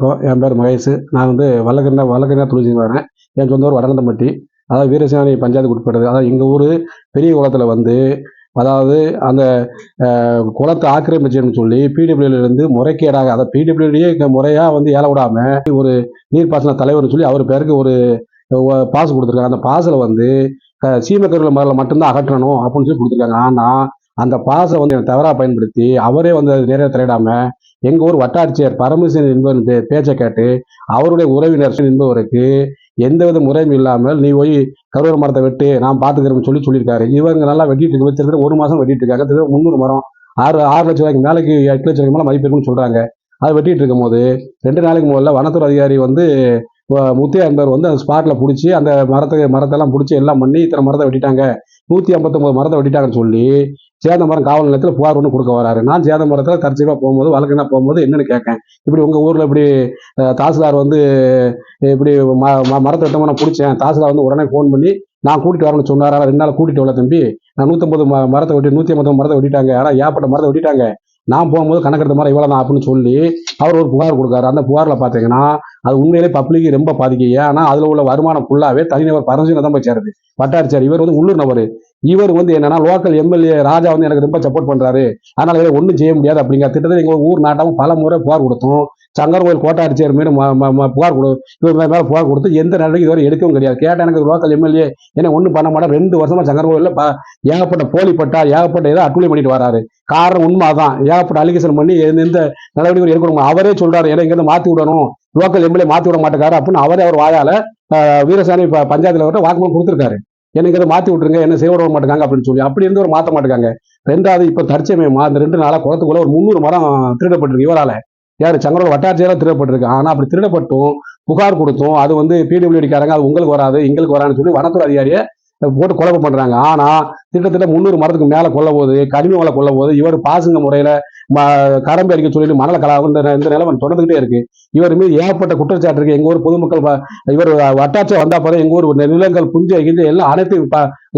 வணக்கம். என் பேர் மகேஷ். நான் வந்து வல்லகண்ணா வல்லகண்ணா துளசி வரேன் என் சொந்த ஊர் வடநந்தம்பட்டி. அதாவது வீரசாமி பஞ்சாயத்துக்கு உட்பட்டது. அதாவது எங்கள் ஊர் பெரிய குளத்தில் வந்து அதாவது அந்த குளத்தை ஆக்கிரமிச்சுன்னு சொல்லி பிடபிள்யூலேருந்து முறைகேடாக அதை பிடபிள்யூலேயே முறையாக வந்து ஏல விடாம ஒரு நீர்ப்பாசன தலைவர்னு சொல்லி அவர் பேருக்கு ஒரு பாஸ் கொடுத்துருக்காங்க. அந்த பாஸில் வந்து அஹ், சீமக்கருவில் மரில் மட்டும்தான் அகற்றணும் அப்படின்னு சொல்லி கொடுத்துருக்காங்க. ஆனால் அந்த பாஸை வந்து தவறாக பயன்படுத்தி அவரே வந்து அது தலையிடாமல் எங்கள் எங்க ஊர் வட்டாட்சியர் பரமசிவன் என்பவர் பேச்சை கேட்டு அவருடைய உறவினர் என்பவருக்கு எந்தவித முறையும் இல்லாமல் நீ போய் கருவூர் மரத்தை வெட்டு நான் பாத்துக்கிறேன்னு சொல்லி சொல்லியிருக்காரு. இவங்க நல்லா வெட்டிட்டு இருக்கு. ஒரு மாதம் வெட்டிட்டு இருக்காங்க. முந்நூறு மரம். ஆறு ஆறு லட்சம் ரூபாய்க்கு மேலைக்கு எட்டு லட்சம் ரூபாய்க்கு மேலே மதிப்பு இருக்குன்னு அதை வெட்டிட்டு இருக்கும் போது ரெண்டு நாளைக்கு முதல்ல வனத்துறை அதிகாரி வந்து வ- என்பவர் வந்து அந்த ஸ்பாட்டில் பிடிச்சி அந்த மரத்தை மரத்தெல்லாம் பிடிச்சி எல்லாம் பண்ணி இத்தனை மரத்தை வெட்டிட்டாங்க. நூற்றி ஐம்பத்தொம்போது மரத்தை வெட்டிட்டாங்கன்னு சொல்லி சேதமரம் காவல் நிலையத்தில் புகார் ஒன்று கொடுக்க வராரு. நான் சேதமரத்தில் தற்செயலாக போகும்போது வழக்குனா போகும்போது என்னென்னு கேட்கேன். இப்படி உங்கள் ஊரில் இப்படி தாசில்தார் வந்து இப்படி ம ம- மரத்தை வெட்டமாக நான் பிடிச்சேன். தாசில்தார் வந்து உடனே ஃபோன் பண்ணி நான் கூட்டிட்டு வரேன்னு சொன்னாரா. ரெண்டு நாள் கூட்டிகிட்டு வரல தம்பி. நான் நூற்றம்பது ம மரத்தை வெட்டி நூற்றி ஐம்பது மரத்தை வெட்டிட்டாங்க. ஆனால் ஏற்பட்ட மரத்தை வெட்டிட்டாங்க. நான் போகும்போது கணக்கெடுத்த மரம் இவ்வளோ தான் அப்படின்னு சொல்லி அவர் ஒரு புகார் கொடுக்காரு. அந்த புகாரில் பார்த்தீங்கன்னா அது உண்மையிலே பப்ளிக் ரொம்ப பாதிக்கு. ஏன்னா அதில் உள்ள வருமானம் ஃபுல்லாகவே தனிநபர் பரஞ்சின தான் போய் சேருது. வட்டாரிச்சார் இவர் வந்து உள்ளூர் நபர். இவர் வந்து என்னன்னா லோக்கல் எம்எல்ஏ ராஜா வந்து எனக்கு ரொம்ப சப்போர்ட் பண்றாரு. அதனால இதை ஒன்றும் செய்ய முடியாது அப்படிங்கிற திட்டத்தில் எங்க ஊர் நாட்டாவும் பல முறை புகார் கொடுத்தோம். சங்கர் கோயில் கோட்டாட்சியர் மீது ம- ம- புகார் கொடு இவர் மேலே புகார் கொடுத்து எந்த நடவடிக்கை இதுவரை எடுக்கவும் கிடையாது. கேட்டால் எனக்கு லோக்கல் எம்எல்ஏ என்ன ஒன்றும் பண்ண மாட்டேன் ரெண்டு வருஷமா சங்கர் கோயிலில் ஏகப்பட்ட போலி பட்டா ஏகப்பட்ட ஏதோ அட்டுழி பண்ணிட்டு வராரு. காரணம் உண்மை அதான். ஏகப்பட்ட அலிகேஷன் பண்ணி எந்த எந்த நடவடிக்கை எடுக்கணும் அவரே சொல்றாரு. ஏன்னா இங்கேருந்து மாத்தி விடணும். லோக்கல் எம்எல்ஏ மாத்தி விட மாட்டேங்காரு அப்படின்னு அவரே அவர் வாயால வீரசாமி பஞ்சாயத்தில் வாக்குமூலம் கொடுத்துருக்காரு. எனக்கு இதை மாற்றி விட்ருங்க என்ன செய்ய விட மாட்டேங்காங்க அப்படின்னு சொல்லி அப்படி இருந்து ஒரு மாற்ற மாட்டேங்காங்க. ரெண்டாவது இப்போ தற்சமயமா அந்த ரெண்டு நாளாக குளத்துக்குள்ள ஒரு முந்நூறு மரம் திருடப்பட்டிருக்கு இவரால். யார்? சங்கரோட வட்டாட்சியெல்லாம் திருடப்பட்டிருக்கு. ஆனால் அப்படி திருடப்பட்டும் புகார் கொடுத்தோம் அது வந்து பிடபிள்யூடிக்காரங்க அது உங்களுக்கு வராது எங்களுக்கு வராதுன்னு சொல்லி வனத்துறை அதிகாரியை போட்டு கொலை பண்றாங்க. ஆனா திட்டத்தட்ட முந்நூறு மரத்துக்கு மேல கொல்ல போது கனிம வள கொல்ல போது இவர் பாசுங்க முறையில ம- கரம்பு அடிக்க சொல்லி மணல கலா இந்த இந்த நிலைமை தொடர்ந்துகிட்டே இருக்கு. இவர் மீது ஏகப்பட்ட குற்றச்சாட்டு இருக்கு. எங்க ஊர் பொதுமக்கள் இவர் வட்டாட்சியம் வந்தா போதும் எங்க ஊர் நிலங்கள் புஞ்சை கிஞ்சை எல்லாம் அனைத்து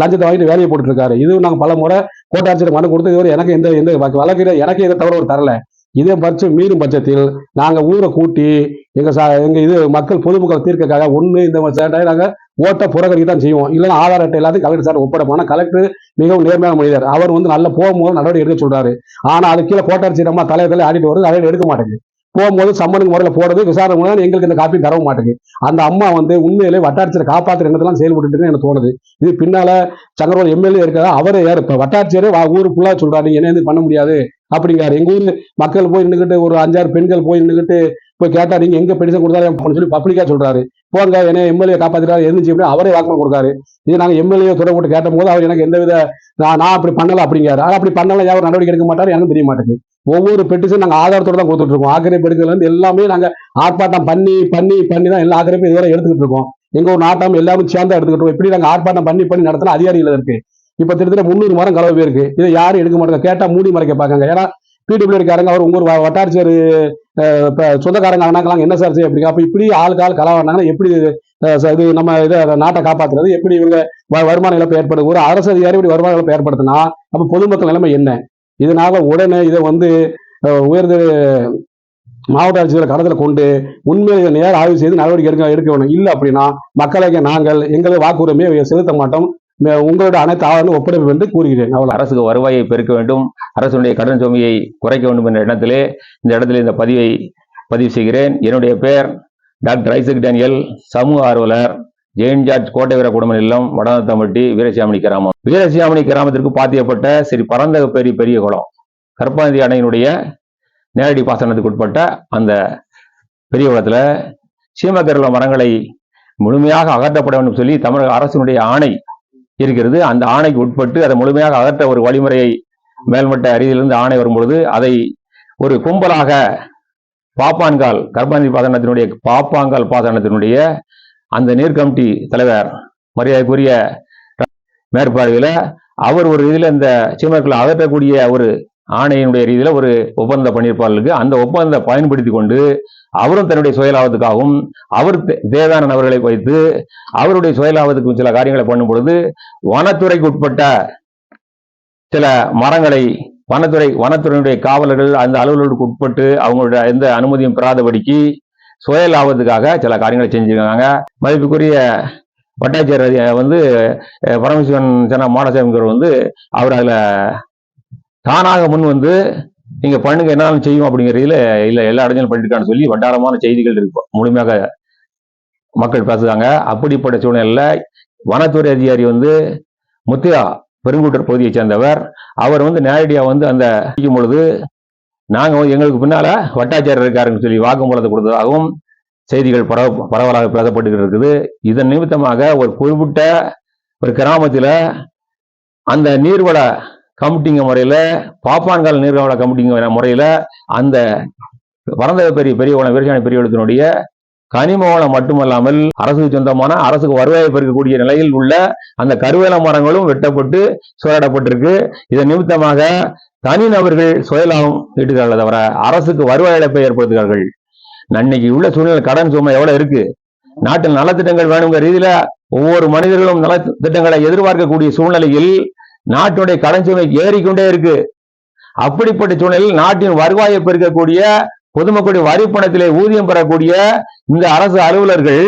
லஞ்சத்தை வாங்கிட்டு வேலையை போட்டுட்டு இருக்காரு. இது நாங்க பல முறை கோட்டாட்சியர் மனு கொடுத்து இவர் எனக்கு எந்த எந்த வழக்கு எனக்கு இதை தவிர ஒரு தரல. இதே பட்சம் மீறும் பட்சத்தில் நாங்கள் ஊரை கூட்டி எங்கள் சா எங்கள் இது மக்கள் பொதுமக்கள் தீர்க்கக்காக ஒன்று இந்த சேட்டையை நாங்கள் ஓட்ட புறக்கணிக்க தான் செய்வோம். இல்லைன்னா ஆதார் அட்டை எல்லாத்தையும் கலெக்டர் சார் ஒப்படைப்போம். கலெக்டர் மிகவும் நேர்மையான மனிதர். அவர் வந்து நல்ல போகும்போது நடவடிக்கை எடுக்க சொல்றாரு. ஆனால் அது கீழே கோட்டாட்சியர் அம்மா தலையை தலை ஆடிட்டு வருது அதை எடுக்க மாட்டேங்குது. போகும்போது சம்மனுக்கு முறையில் போடுறது விசாரணை மூலம் எங்களுக்கு இந்த காப்பி தரவும் மாட்டேங்குது. அந்த அம்மா வந்து உண்மையிலே வட்டாட்சியரை காப்பாற்றுற எண்ணத்தெல்லாம் செயல்பட்டு எனக்கு தோணுது. இது பின்னால சங்கரோல் எம்எல்ஏ இருக்கிறதா அவரே யார்? இப்போ வட்டாட்சியரே வா- ஊரு ஃபுல்லா சொல்றாரு. என்ன இது பண்ண முடியாது? அப்படிங்கிறாரு. எங்க ஊர் மக்கள் போய் நின்றுக்கிட்டு ஒரு அஞ்சாறு பெண்கள் போய் நின்றுக்கிட்டு போய் கேட்டா நீங்க எங்க பெடிஷன் கொடுத்தாலும் அப்படின்னு சொல்லி பப்ளிக்கா சொல்றாரு. போங்க என்ன எம்எல்ஏ காப்பாத்திட்டாரு இருந்துச்சு அப்படின்னு அவரே வாக்குமூலம் கொடுக்காரு. இது நாங்க எம்எல்ஏ தொடர்பு போட்டு கேட்ட போது அவர் எனக்கு எந்தவித நான் நான் அப்படி பண்ணல அப்படிங்கிறாரு. ஆனால் அப்படி பண்ணல யாரும் நடவடிக்கை எடுக்க மாட்டாரு எனக்கு தெரிய மாட்டேங்குது. ஒவ்வொரு பெட்டிஷன் நாங்கள் ஆதாரத்தோட தான் கொடுத்துட்டு இருக்கோம். ஆக்கிரமிப்பு எடுக்கிறதுல இருந்து எல்லாமே நாங்கள் ஆர்ப்பாட்டம் பண்ணி பண்ணி பண்ணி தான் எல்லா ஆக்கிரமிப்பு இதுவரை எடுத்துக்கிட்டு இருக்கோம். எங்க ஒரு நாட்டம் எல்லாரும் சேர்ந்தா எடுத்துக்கிட்டு இருக்கோம். இப்படி நாங்கள் ஆர்ப்பாட்டம் பண்ணி பண்ணி நடத்தின அதிகாரிகள் இருக்கு? இப்ப திருத்தட்ட முந்நூறு மரம் கலவை போயிருக்கு. இதை யாரும் எடுக்க மாட்டாங்க. கேட்டா மூடி மறைக்க பாக்காங்க ஏன்னா பிடபிள்யூ காரங்க அவர் உங்க ஊர் வட்டாட்சியர் சொந்தக்காரங்க ஆனாங்களாங்க என்ன சார் செய்ய அப்படி அப்ப இப்படி ஆளுக்கு ஆள் கலவை எப்படி இது நம்ம இதை நாட்டை காப்பாத்துறது? எப்படி இவங்க வ- வருமான இழப்பு ஏற்படுது ஒரு அரசு அதிகாரி இப்படி வருமான இழப்பு ஏற்படுத்தினா அப்ப பொதுமக்கள் நிலைமை என்ன? இதனால உடனே இதை வந்து உயர்ந்த மாவட்ட ஆட்சியர் கடத்தில் கொண்டு உண்மையை நேர ஆய்வு செய்து நடவடிக்கை எடுக்க எடுக்க வேணும். இல்லை அப்படின்னா மக்களுக்கு நாங்கள் எங்களது வாக்குரிமையை செலுத்த மாட்டோம். உங்களோட அனைத்து ஆவணங்களும் ஒப்படைப்பு என்று கூறுகிறேன். அவ்வளவு. அரசுக்கு வருவாயை பெருக்க வேண்டும். அரசுடைய கடன் சுமையை குறைக்க வேண்டும் என்ற எண்ணத்திலே இந்த இடத்துல இந்த பதிவை பதிவு செய்கிறேன். என்னுடைய பெயர் டாக்டர் ஐசக் டேனியல். சமூக ஆர்வலர். ஜெயின் ஜார்ஜ் கோட்டை வீர குடும்ப நிலம் வடநத்தம்பட்டி வீரசியாமணி கிராமம். வீரசியாமணி கிராமத்திற்கு பாத்தியப்பட்ட ஸ்ரீ பரந்த பெரிய பெரிய குளம். கருப்பாந்தி அணையினுடைய நேரடி பாசனத்துக்கு உட்பட்ட அந்த பெரிய குளத்தில் சீமக்கருள மரங்களை முழுமையாக அகற்றப்பட வேண்டும் சொல்லி தமிழக அரசினுடைய ஆணை இருக்கிறது. அந்த ஆணைக்கு உட்பட்டு அதை முழுமையாக அகற்ற ஒரு வழிமுறையை மேல்மட்ட அறிவிலிருந்து ஆணை வரும்பொழுது அதை ஒரு கும்பலாக பாப்பான்கால் கர்ப்பாந்தி பாசனத்தினுடைய பாப்பாங்கால் பாசனத்தினுடைய அந்த நீர் கமிட்டி தலைவர் மரியாதைக்குரிய மேற்பார்வையில் அவர் ஒரு இதில் இந்த சீமர்களை அகற்றக்கூடிய ஒரு ஆணையினுடைய ரீதியில் ஒரு ஒப்பந்தம் பண்ணியிருப்பார்களுக்கு அந்த ஒப்பந்தத்தை பயன்படுத்தி கொண்டு அவரும் தன்னுடைய சுயலாபத்துக்காகவும் அவர் தே- தேவான நபர்களை வைத்து அவருடைய சுயலாபத்துக்கு சில காரியங்களை பண்ணும் பொழுது வனத்துறைக்கு உட்பட்ட சில மரங்களை வனத்துறை வனத்துறையினுடைய காவலர்கள் அந்த அலுவலர்களுக்கு உட்பட்டு அவங்களுடைய எந்த அனுமதியும் பெறாதபடிக்கு சுய லாபத்துக்காக சில காரியங்களை செஞ்சுருக்காங்க. மதிப்புக்குரிய வட்டாட்சியர் வந்து அஹ், பரமசிவன் சென்ன மாடசாமிங்கிறவர் வந்து அவர் அதில் தானாக முன் வந்து நீங்க பண்ணுங்க என்னாலும் செய்யும் அப்படிங்கிறதுல இல்ல எல்லா இடங்களும் பண்ணிருக்கான்னு சொல்லி வட்டாரமான செய்திகள் இருக்கு. முழுமையாக மக்கள் பேசுறாங்க. அப்படிப்பட்ட சூழ்நிலையில வனத்துறை அதிகாரி வந்து முத்தியா பெருங்குட்டர் பகுதியை சேர்ந்தவர். அவர் வந்து நேரடியா வந்து அந்த செய்யும் பொழுது நாங்க வந்து எங்களுக்கு பின்னால வட்டாச்சாரியர் இருக்காருன்னு சொல்லி வாக்குமூலத்தை கொடுத்ததாகவும் செய்திகள் பரவ பரவலாக பேசப்பட்டு இருக்குது. இதன் நிமித்தமாக ஒரு குறிப்பிட்ட ஒரு கிராமத்தில் அந்த நீர்வள கமிட்டிங்க முறையில பாப்பான்கால் நீர்காவல கமிட்டிங்க முறையில அந்த பரந்த பெரிய பெரிய குளம் வீரசாணி பெரிய கனிம வளம் மட்டுமல்லாமல் அரசுக்கு சொந்தமான அரசுக்கு வருவாயை பெருக்கக்கூடிய நிலையில் உள்ள அந்த கருவேல மரங்களும் வெட்டப்பட்டு சூறையாடப்பட்டிருக்கு இதன் நிமித்தமாக தனிநபர்கள் சுயலாபம் ஈட்டுகிறார்கள் தவிர அரசுக்கு வருவாய் இழப்பை ஏற்படுத்துகிறார்கள். அன்னைக்கு உள்ள சூழ்நிலை கடன் சுமை எவ்வளவு இருக்கு? நாட்டில் நலத்திட்டங்கள் வேணுங்கிற ரீதியில ஒவ்வொரு மனிதர்களும் நல திட்டங்களை எதிர்பார்க்கக்கூடிய சூழ்நிலையில் நாட்டுடைய கடன் சுமை ஏறிக்கொண்டே இருக்கு. அப்படிப்பட்ட சூழ்நிலையில் நாட்டின் வருவாயை பெருக்கக்கூடிய பொதுமக்களுடைய வரி பணத்திலே ஊதியம் பெறக்கூடிய இந்த அரசு அலுவலர்கள்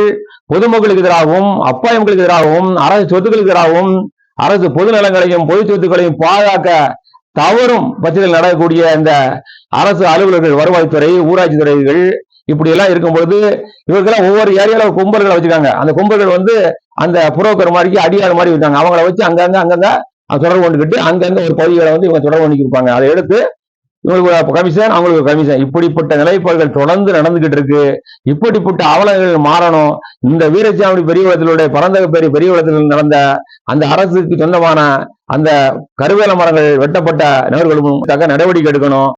பொதுமக்களுக்கு எதிராகவும் அப்பாயங்களுக்கு எதிராகவும் அரசு சொத்துக்களுக்கு எதிராகவும் அரசு பொது நலங்களையும் பொது சொத்துக்களையும் பாதுகாக்க தவறும் பட்சத்தில் நடக்கக்கூடிய இந்த அரசு அலுவலர்கள் வருவாய்த்துறை ஊராட்சி துறைகள் இப்படி எல்லாம் இருக்கும் பொழுது இவர்களெல்லாம் ஒவ்வொரு ஏரியால கும்பல்களை வச்சுக்காங்க அந்த கும்பல்கள் வந்து அந்த புரோக்கர் மாதிரிக்கு அடியார் மாதிரி வச்சாங்க அவங்கள வச்சு அங்கங்க அங்கங்க தொடர்பு கொண்டுக்கிட்டு அங்கங்க ஒரு பகுதிகளை வந்து இவங்க தொடர்பு கொண்டு இருப்பாங்க. அதை எடுத்து இவங்களுக்கு ஒரு கமிஷன் அவங்களுக்கு ஒரு கமிஷன் இப்படிப்பட்ட நிலைப்பாடுகள் தொடர்ந்து நடந்துகிட்டு இருக்கு. இப்படிப்பட்ட அவலங்கள் மாறணும். இந்த வீரசாமி பெரியகுளத்திலுடைய பரந்த பெரிய பெரியகுளத்தில் நடந்த அந்த அரசுக்கு சொந்தமான அந்த கருவேல மரங்கள் வெட்டப்பட்ட நபர்களும் தக்க நடவடிக்கை எடுக்கணும்.